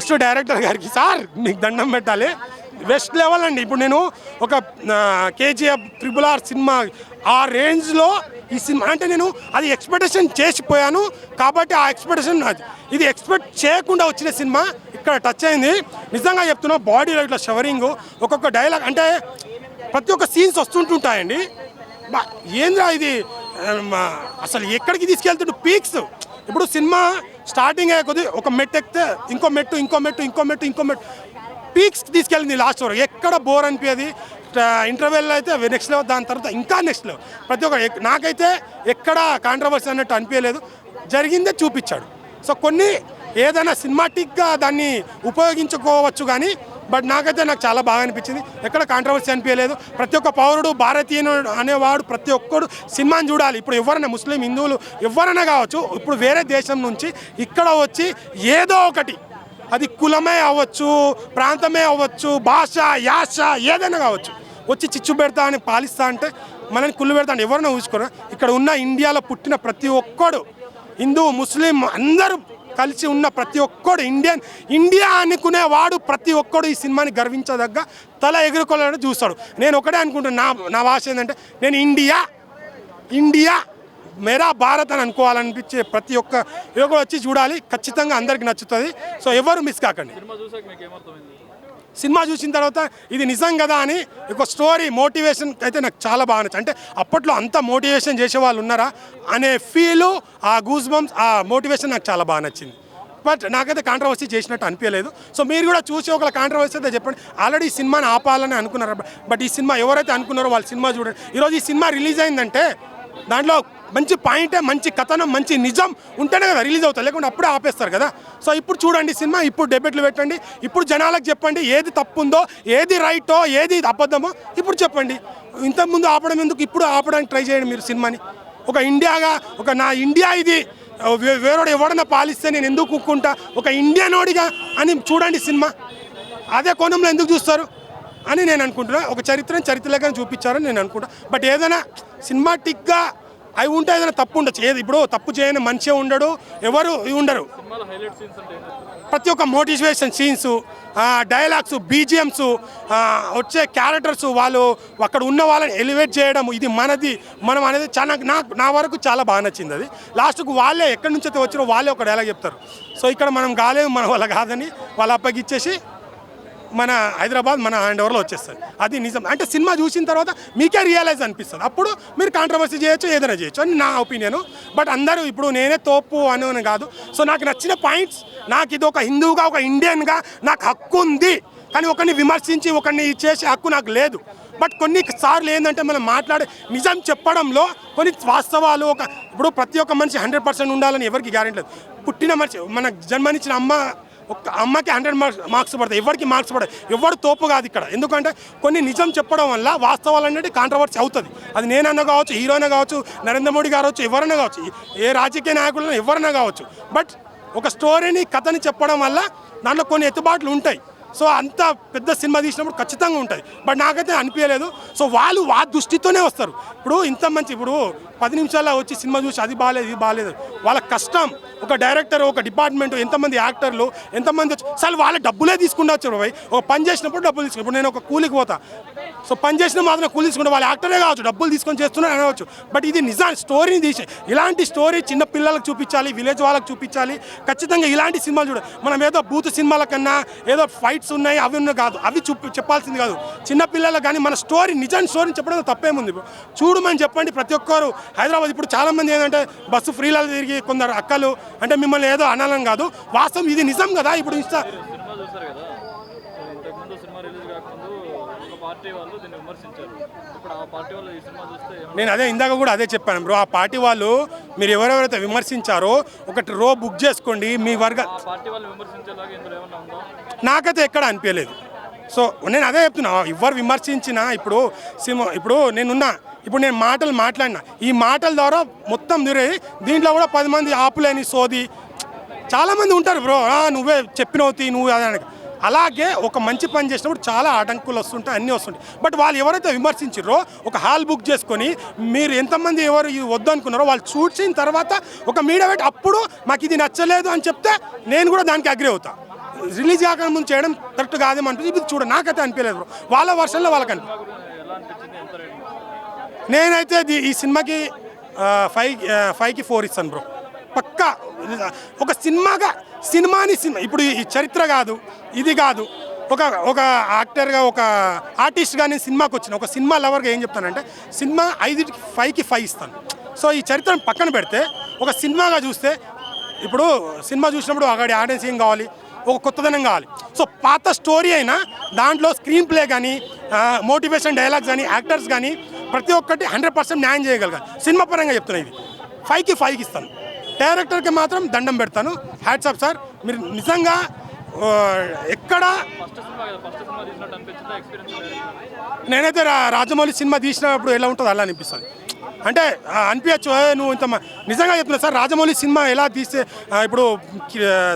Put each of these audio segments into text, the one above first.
First director గారికి. Sir మీకు దండం పెట్టాలి. వెస్ట్ లెవెల్ అండి. ఇప్పుడు నేను ఒక కేజీఎఫ్ ట్రిపుల్ ఆర్ సినిమా ఆ రేంజ్లో ఈ సినిమా అంటే నేను అది ఎక్స్పెక్టేషన్ చేసిపోయాను. కాబట్టి ఆ ఎక్స్పెక్టేషన్ అది ఇది ఎక్స్పెక్ట్ చేయకుండా వచ్చిన సినిమా. ఇక్కడ టచ్ అయింది. నిజంగా చెప్తున్నా బాడీలో ఇట్లా షవరింగ్ ఒక్కొక్క డైలాగ్ అంటే ప్రతి ఒక్క సీన్స్ వస్తుంటుంటాయండి. ఏంద్రా ఇది? అసలు ఎక్కడికి తీసుకెళ్తుండు? పీక్స్ ఇప్పుడు సినిమా స్టార్టింగ్ అయ్యే కొద్ది ఒక మెట్ ఎక్కితే ఇంకో మెట్టు ఇంకో మెట్టు ఇంకో మెట్టు ఇంకో మెట్టు. పీక్స్ తీసుకెళ్ళింది లాస్ట్ వరకు. ఎక్కడ బోర్ అనిపించేది. ఇంటర్వెల్ అయితే నెక్స్ట్ లెవెల్ దాని తర్వాత ఇంకా నెక్స్ట్ లెవెల్ ప్రతి ఒక్క నాకైతే ఎక్కడ కాంట్రవర్సీ అన్నట్టు అనిపించలేదు. జరిగిందే చూపించాడు. సో కొన్ని ఏదైనా సినిమాటిక్గా దాన్ని ఉపయోగించుకోవచ్చు కానీ బట్ నాకైతే నాకు చాలా బాగా అనిపించింది. ఎక్కడ కాంట్రవర్సీ అనిపించలేదు. ప్రతి ఒక్క పౌరుడు భారతీయుడు అనేవాడు ప్రతి ఒక్కడు సినిమాని చూడాలి. ఇప్పుడు ఎవరైనా ముస్లిం హిందువులు ఎవరైనా కావచ్చు ఇప్పుడు వేరే దేశం నుంచి ఇక్కడ వచ్చి ఏదో ఒకటి అది కులమే అవ్వచ్చు ప్రాంతమే అవ్వచ్చు భాష యాస ఏదైనా కావచ్చు వచ్చి చిచ్చు పెడతా అని పాలిస్తా అంటే మనని కుళ్ళు పెడతా అంటే ఎవరైనా ఊసుకోరా ఇక్కడ ఉన్న ఇండియాలో పుట్టిన ప్రతి ఒక్కడు హిందూ ముస్లిం అందరూ కలిసి ఉన్న ప్రతి ఒక్కడు ఇండియన్ ఇండియా అనుకునే వాడు ప్రతి ఒక్కడు ఈ సినిమాని గర్వించదగ్గ తల ఎగురుకోవాలని చూస్తాడు. నేను ఒకటే అనుకుంటున్నా నా నా భాష ఏంటంటే నేను ఇండియా ఇండియా మేరా భారత్ అని అనుకోవాలనిపించే ప్రతి ఒక్క యోగా వచ్చి చూడాలి ఖచ్చితంగా అందరికి నచ్చుతుంది. సో ఎవరు మిస్ కాకండి. సినిమా చూసిన తర్వాత ఇది నిజం కదా అని ఒక స్టోరీ మోటివేషన్ అయితే నాకు చాలా బాగా నచ్చింది. అంటే అప్పట్లో అంత మోటివేషన్ చేసే వాళ్ళు ఉన్నారా అనే ఫీలు ఆ గూస్ బంప్స్ ఆ మోటివేషన్ నాకు చాలా బాగా నచ్చింది. బట్ నాకైతే కాంట్రవర్సీ చేసినట్టు అనిపించలేదు. సో మీరు కూడా చూసి ఒక కాంట్రవర్సీ అయితే చెప్పండి. ఆల్రెడీ ఈ సినిమాని ఆపాలని అనుకున్నారు? బట్ ఈ సినిమా ఎవరైతే అనుకున్నారో వాళ్ళ సినిమా చూడండి. ఈరోజు ఈ సినిమా రిలీజ్ అయిందంటే దాంట్లో మంచి పాయింటే మంచి కథనం మంచి నిజం ఉంటేనే కదా రిలీజ్ అవుతుంది లేకుంటే అప్పుడే ఆపేస్తారు కదా. సో ఇప్పుడు చూడండి సినిమా ఇప్పుడు డెబెట్లు పెట్టండి. ఇప్పుడు జనాలకు చెప్పండి ఏది తప్పు ఉందో ఏది రైటో ఏది అబద్ధమో ఇప్పుడు చెప్పండి. ఇంతకుముందు ఆపడం ఎందుకు? ఇప్పుడు ఆపడానికి ట్రై చేయండి మీరు సినిమాని. ఒక ఇండియాగా ఒక నా ఇండియా ఇది. వేరోడు ఎవడన్నా పాలిస్తే నేను ఎందుకు కుక్కుంటా? ఒక ఇండియనోడిగా అని చూడండి సినిమా. అదే కోణంలో ఎందుకు చూస్తారు? అని నేను అనుకుంటున్నా. ఒక చరిత్రను చరిత్రలేకని చూపించారని నేను అనుకుంటా బట్ ఏదైనా సినిమాటిక్గా అవి ఉంటే ఏదైనా తప్పు ఉండొచ్చు. ఏది? ఇప్పుడు తప్పు చేయని మనిషి ఉండడు ఎవరు ఉండరు? ప్రతి ఒక్క మోటివేషన్ సీన్స్ డైలాగ్స్ బీజిఎమ్స్ వచ్చే క్యారెక్టర్స్ వాళ్ళు అక్కడ ఉన్న వాళ్ళని ఎలివేట్ చేయడం ఇది మనది మనం అనేది చాలా నాకు నా వరకు చాలా బాగా నచ్చింది అది. లాస్ట్కు వాళ్ళే ఎక్కడి నుంచి అయితే వచ్చారో వాళ్ళే ఒక డైలాగ్ చెప్తారు. సో ఇక్కడ మనం కాలేము మన వాళ్ళ కాదని వాళ్ళు అప్పగిచ్చేసి మన హైదరాబాద్ మన హ్యాండ్ ఓవర్లో వచ్చేస్తుంది అది నిజం. అంటే సినిమా చూసిన తర్వాత మీకే రియలైజ్ అనిపిస్తుంది. అప్పుడు మీరు కాంట్రవర్సీ చేయొచ్చు ఏదైనా చేయొచ్చు అని నా ఒపీనియన్ బట్ అందరూ ఇప్పుడు నేనే తోపు అని అని కాదు. సో నాకు నచ్చిన పాయింట్స్ నాకు ఇది ఒక హిందువుగా ఒక ఇండియన్గా నాకు హక్కు ఉంది. కానీ ఒకరిని విమర్శించి ఒకరిని చేసే హక్కు నాకు లేదు. బట్ కొన్ని సార్లు ఏంటంటే మనం మాట్లాడే నిజం చెప్పడంలో కొన్ని వాస్తవాలు ఒక ఇప్పుడు ప్రతి ఒక్క మనిషి హండ్రెడ్ పర్సెంట్ ఉండాలని ఎవరికి గ్యారెంటీ లేదు. పుట్టిన మనిషి మన జన్మనిచ్చిన అమ్మ ఒక అమ్మకి హండ్రెడ్ మార్క్స్ మార్క్స్ పడతాయి. ఎవరికి మార్క్స్ పడతాయి ఎవరు తోపు కాదు ఇక్కడ. ఎందుకంటే కొన్ని నిజం చెప్పడం వల్ల వాస్తవాలు అనేది కాంట్రవర్సీ అవుతుంది. అది నేనన్నా కావచ్చు హీరోయినా కావచ్చు నరేంద్ర మోడీ గారు కావచ్చు ఎవరైనా కావచ్చు ఏ రాజకీయ నాయకులైనా ఎవరైనా కావచ్చు. బట్ ఒక స్టోరీని కథని చెప్పడం వల్ల దాంట్లో కొన్ని ఎత్తుబాట్లు ఉంటాయి. సో అంత పెద్ద సినిమా తీసినప్పుడు ఖచ్చితంగా ఉంటుంది బట్ నాకైతే అనిపించలేదు. సో వాళ్ళు ఆ దృష్టితోనే వస్తారు. ఇప్పుడు ఇంత మంచి ఇప్పుడు పది నిమిషాల్లో వచ్చి సినిమా చూసి అది బాగాలేదు ఇది బాగాలేదు వాళ్ళ కష్టం. ఒక డైరెక్టర్ ఒక డిపార్ట్మెంట్ ఎంతమంది యాక్టర్లు ఎంతమంది వచ్చి అసలు వాళ్ళ డబ్బులే తీసుకుంటూ వచ్చారు. పోయి ఒక పని చేసినప్పుడు డబ్బులు తీసుకుని ఇప్పుడు నేను ఒక కూలికి పోతా. సో పని చేసిన మాత్రం కూలి తీసుకుంటే వాళ్ళు యాక్టరే కావచ్చు డబ్బులు తీసుకొని చేస్తున్నారు అనవచ్చు. బట్ ఇది నిజాన్ని స్టోరీని తీసి ఇలాంటి స్టోరీ చిన్న పిల్లలకు చూపించాలి విలేజ్ వాళ్ళకి చూపించాలి. ఖచ్చితంగా ఇలాంటి సినిమాలు చూడ మనం ఏదో బూత్ సినిమాల కన్నా ఏదో ఫైట్స్ ఉన్నాయి అవి ఉన్నాయి కాదు అవి చూపి చెప్పాల్సింది కాదు. చిన్న పిల్లలకు కానీ మన స్టోరీ నిజాన్ని స్టోరీని చెప్పడం తప్పేముంది చూడమని చెప్పండి ప్రతి ఒక్కరు. హైదరాబాద్ ఇప్పుడు చాలామంది ఏంటంటే బస్సు ఫ్రీలలో తిరిగి కొందరు అక్కలు అంటే మిమ్మల్ని ఏదో అనాలని కాదు. వాస్తవం ఇది నిజం కదా? ఇప్పుడు ఇన్స్టా సినిమా చూసారు కదా ఇంతకుముందు సినిమా రిలీజ్ కాకముందు ఒక పార్టీ వాళ్ళు దీన్ని విమర్శించారు. ఇప్పుడు ఆ పార్టీ వాళ్ళు ఈ సినిమా చూస్తే నేను అదే ఇందాక కూడా అదే చెప్పాను బ్రో ఆ పార్టీ వాళ్ళు మీరు ఎవరెవరైతే విమర్శించారో ఒకటి రో బుక్ చేసుకోండి మీ వర్గ పార్టీ వాళ్ళు విమర్శించేలాగా ఇందులో ఏమన్నా ఉందా? నాకైతే ఎక్కడ అనిపించలేదు. సో నేను అదే చెప్తున్నా ఎవరు విమర్శించినా ఇప్పుడు సినిమా ఇప్పుడు నేనున్నా ఇప్పుడు నేను మాటలు మాట్లాడినా ఈ మాటల ద్వారా మొత్తం దూరే దీంట్లో కూడా పది మంది ఆపులేని సోది. చాలామంది ఉంటారు బ్రో "ఆ, నువ్వే చెప్పినవుతి నువ్వు అదే అని." అలాగే ఒక మంచి పని చేసినప్పుడు చాలా ఆటంకులు వస్తుంటాయి అన్నీ వస్తుంటాయి. బట్ వాళ్ళు ఎవరైతే విమర్శించారో ఒక హాల్ బుక్ చేసుకొని మీరు ఎంతమంది ఎవరు ఇది వద్దు అనుకున్నారో వాళ్ళు చూసిన తర్వాత ఒక మీడియా పెట్టి అప్పుడు మాకు ఇది నచ్చలేదు అని చెప్తే నేను కూడా దానికి అగ్రి అవుతాను రిలీజ్ కాక ముందు చేయడం కరెక్ట్ కాదేమో అనిపించి ఇది చూడ నాకైతే అనిపించలేదు బ్రో. వాళ్ళ వర్షన్లో వాళ్ళకి నేనైతే ఈ సినిమాకి ఫైవ్ ఫైవ్కి ఫోర్ ఇస్తాను బ్రో. పక్కా ఒక సినిమాగా సినిమాని సినిమా. ఇప్పుడు ఈ చరిత్ర కాదు ఇది కాదు. ఒక ఒక యాక్టర్గా ఒక ఆర్టిస్ట్గా నేను సినిమాకి వచ్చిన ఒక సినిమా లవర్గా ఏం చెప్తానంటే సినిమా ఐదుకి ఫైవ్కి ఫైవ్ ఇస్తాను. సో ఈ చరిత్రను పక్కన పెడితే ఒక సినిమాగా చూస్తే ఇప్పుడు సినిమా చూసినప్పుడు అక్కడ ఆడియన్స్ ఏం కావాలి? ఒక కొత్తదనం కావాలి. సో పాత స్టోరీ అయినా దాంట్లో స్క్రీన్ ప్లే కానీ మోటివేషన్ డైలాగ్స్ కానీ యాక్టర్స్ కానీ ప్రతి ఒక్కటి హండ్రెడ్ పర్సెంట్ న్యాయం చేయగలగాలి. సినిమా పరంగా చెప్తున్నా ఇది. ఫైవ్కి ఫైవ్కి ఇస్తాను. డైరెక్టర్కి మాత్రం దండం పెడతాను. హ్యాట్సాప్ సార్ మీరు నిజంగా ఎక్కడ నేనైతే రాజమౌళి సినిమా తీసినప్పుడు ఎలా ఉంటుందో అలా అనిపిస్తుంది. అంటే అనిపించచ్చు. నువ్వు ఇంత నిజంగా చెప్తున్నా సార్ రాజమౌళి సినిమా ఎలా తీస్తే ఇప్పుడు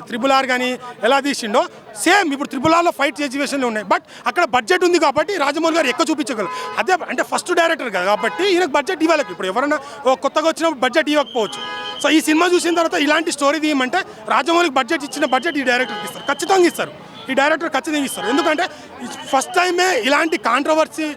త్రిబుల్ ఆర్ కానీ ఎలా తీసిండో సేమ్ ఇప్పుడు త్రిబుల్ ఆర్లో ఫైట్ సిచ్యువేషన్లు ఉన్నాయి. బట్ అక్కడ బడ్జెట్ ఉంది కాబట్టి రాజమౌళి గారు ఎక్కువ చూపించగలరు. అదే అంటే ఫస్ట్ డైరెక్టర్ కదా కాబట్టి ఈయనకు బడ్జెట్ ఇవ్వాలి ఇప్పుడు ఎవరైనా కొత్తగా వచ్చినప్పుడు బడ్జెట్ ఇవ్వకపోవచ్చు. సో ఈ సినిమా చూసిన తర్వాత ఇలాంటి స్టోరీ తీయమంటే రాజమౌళికి బడ్జెట్ ఇచ్చిన బడ్జెట్ ఈ డైరెక్టర్కి ఇస్తారు. ఖచ్చితంగా ఇస్తారు. ఈ డైరెక్టర్ ఖచ్చితంగా ఇస్తారు. ఎందుకంటే ఫస్ట్ టైమే ఇలాంటి కాంట్రవర్సీ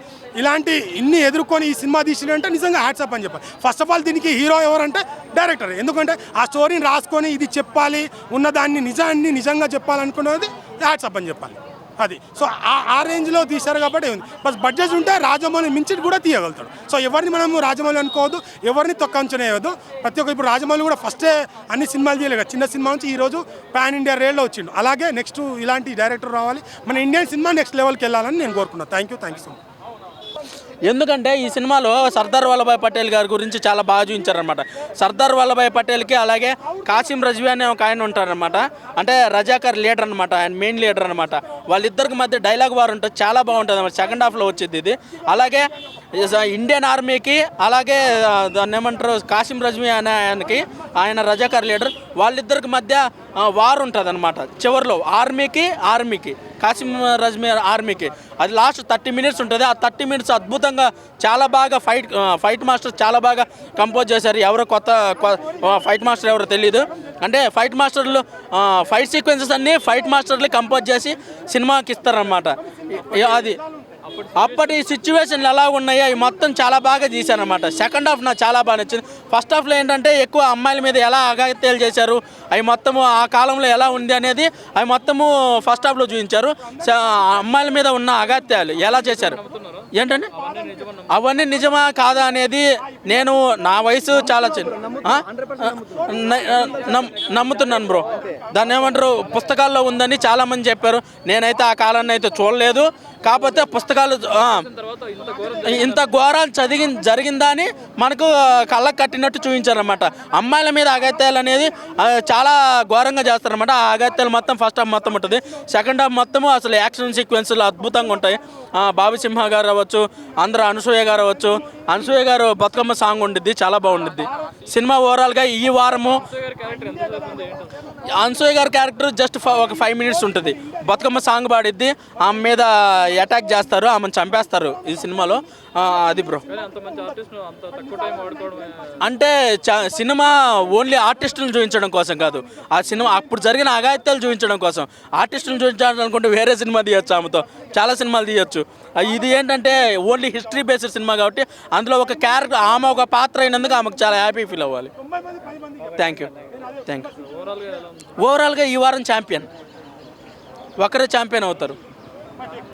ఇలాంటి ఇన్ని ఎదుర్కొని ఈ సినిమా తీసినంటే నిజంగా హ్యాట్సప్ అని చెప్పాలి. ఫస్ట్ ఆఫ్ ఆల్ దీనికి హీరో ఎవరంటే డైరెక్టర్ ఎందుకంటే ఆ స్టోరీని రాసుకొని ఇది చెప్పాలి ఉన్నదాన్ని నిజాన్ని నిజంగా చెప్పాలనుకున్నది హ్యాట్సప్ అని చెప్పాలి. అది. సో ఆ ఆ రేంజ్లో తీశారు కాబట్టి ఉంది. బస్ బడ్జెట్ ఉంటే రాజమౌళి మించి కూడా తీయగలుగుతాడు. సో ఎవరిని మనము రాజమౌళి అనుకోవద్దు ఎవరిని తొక్కంచనేయద్దు. ప్రతి ఒక్క ఇప్పుడు రాజమౌళి కూడా ఫస్టే అన్ని సినిమాలు తీయలేదు చిన్న సినిమా నుంచి ఈ రోజు పాన్ ఇండియా రేల్లో వచ్చిండు. అలాగే నెక్స్ట్ ఇలాంటి డైరెక్టర్ రావాలి. మన ఇండియన్ సినిమా నెక్స్ట్ లెవెల్కి వెళ్ళాలని నేను కోరుకున్నాను thank you thank you so much. ఎందుకంటే ఈ సినిమాలో సర్దార్ వల్లభాయ్ పటేల్ గారి గురించి చాలా బాగా చూపించారనమాట సర్దార్ వల్లభాయ్ పటేల్కి అలాగే కాసిం రజ్వీ అనే ఒక ఆయన ఉంటారనమాట అంటే రజాకర్ లీడర్ అనమాట ఆయన మెయిన్ లీడర్ అనమాట వాళ్ళిద్దరికి మధ్య డైలాగ్ వారు ఉంటుంది చాలా బాగుంటుంది అనమాట సెకండ్ హాఫ్లో వచ్చేది ఇది. అలాగే ఇండియన్ ఆర్మీకి అలాగే దాన్ని ఏమంటారు కాసిం రజ్వీ అనే ఆయనకి ఆయన రజాకర్ లీడర్ వాళ్ళిద్దరికి మధ్య వారు ఉంటుంది అనమాట చివరిలో ఆర్మీకి ఆర్మీకి కాసిం రజ్మీ ఆర్మీకి. అది లాస్ట్ థర్టీ మినిట్స్ ఉంటుంది. ఆ థర్టీ మినిట్స్ అద్భుతంగా చాలా బాగా ఫైట్ ఫైట్ మాస్టర్ చాలా బాగా కంపోజ్ చేశారు. ఎవరో కొత్త కొ- ఫైట్ మాస్టర్ ఎవరో తెలియదు అంటే ఫైట్ మాస్టర్లు ఫైట్ సీక్వెన్సెస్ అన్నీ ఫైట్ మాస్టర్లు కంపోజ్ చేసి సినిమాకి ఇస్తారనమాట అది అప్పటి సిచ్యువేషన్లు ఎలా ఉన్నాయో అవి మొత్తం చాలా బాగా అనమాట సెకండ్ హాఫ్ నాకు చాలా బాగా నచ్చింది. ఫస్ట్ హాఫ్లో ఏంటంటే ఎక్కువ అమ్మాయిల మీద ఎలా అగాత్యాలు చేశారు అవి మొత్తము ఆ కాలంలో ఎలా ఉంది అనేది అవి మొత్తము ఫస్ట్ హాఫ్లో చూపించారు. అమ్మాయిల మీద ఉన్న అగత్యాలు ఎలా చేశారు? ఏంటంటే అవన్నీ నిజమా కాదా అనేది నేను నా వయసు చాలా చిన్న నమ్ముతున్నాను బ్రో. దాన్ని ఏమంటారు? పుస్తకాల్లో ఉందని చాలామంది చెప్పారు. నేనైతే ఆ కాలాన్ని అయితే చూడలేదు. కాకపోతే పుస్తకాలు ఇంత ఘోరం ఘోరాలు చదివి జరిగిందా అని మనకు కళ్ళకు కట్టినట్టు చూపించారనమాట అమ్మాయిల మీద అగత్యాలు అనేది చాలా ఘోరంగా చేస్తారనమాట ఆ అగత్యాలు మొత్తం ఫస్ట్ హాఫ్ మొత్తం ఉంటుంది. సెకండ్ హాఫ్ మొత్తము అసలు యాక్షన్ సీక్వెన్స్లు అద్భుతంగా ఉంటాయి. బాబుసింహ గారు అవ్వచ్చు అందరూ అనసూయ గారు అవ్వచ్చు. అనసూయ గారు బతుకమ్మ సాంగ్ ఉండిద్ది చాలా బాగుండిద్ది. సినిమా ఓవరాల్గా ఈ వారము అనసూయ క్యారెక్టర్ గారి క్యారెక్టర్ జస్ట్ ఒక ఫైవ్ మినిట్స్ ఉంటుంది. బతుకమ్మ సాంగ్ పాడిద్ది. ఆమె మీద అటాక్ చేస్తారు ఆమెను చంపేస్తారు ఈ సినిమాలో. అది బ్రో. అంటే సినిమా ఓన్లీ ఆర్టిస్టులను చూపించడం కోసం కాదు. ఆ సినిమా అప్పుడు జరిగిన అగాత్యాలు చూపించడం కోసం. ఆర్టిస్టులను చూపించాలనుకుంటే వేరే సినిమా తీయొచ్చు ఆమెతో. చాలా సినిమాలు తీయొచ్చు. ఇది ఏంటంటే ఓన్లీ హిస్టరీ బేస్డ్ సినిమా కాబట్టి అందులో ఒక క్యారెక్టర్ ఆమె ఒక పాత్ర అయినందుకు ఆమెకు చాలా హ్యాపీ ఫీల్ అవ్వాలి. థ్యాంక్ యూ థ్యాంక్ యూ ఓవరాల్గా ఈ వారం ఛాంపియన్ ఒకరే ఛాంపియన్ అవుతారు.